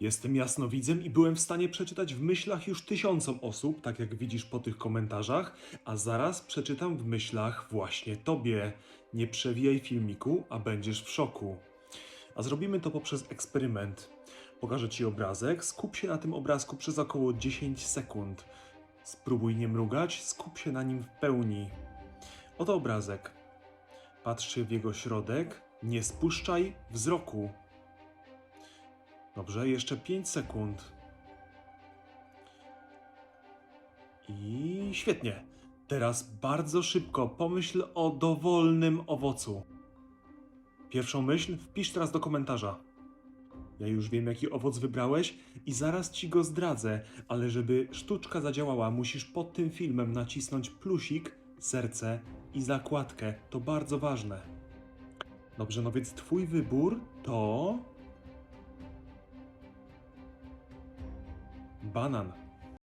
Jestem jasnowidzem i byłem w stanie przeczytać w myślach już tysiącom osób, tak jak widzisz po tych komentarzach, a zaraz przeczytam w myślach właśnie tobie. Nie przewijaj filmiku, a będziesz w szoku. A zrobimy to poprzez eksperyment. Pokażę ci obrazek, skup się na tym obrazku przez około 10 sekund. Spróbuj nie mrugać, skup się na nim w pełni. Oto obrazek. Patrz się w jego środek, nie spuszczaj wzroku. Dobrze, jeszcze 5 sekund. I świetnie. Teraz bardzo szybko pomyśl o dowolnym owocu. Pierwszą myśl wpisz teraz do komentarza. Ja już wiem, jaki owoc wybrałeś i zaraz ci go zdradzę, ale żeby sztuczka zadziałała, musisz pod tym filmem nacisnąć plusik, serce i zakładkę. To bardzo ważne. Dobrze, no więc twój wybór to... банана.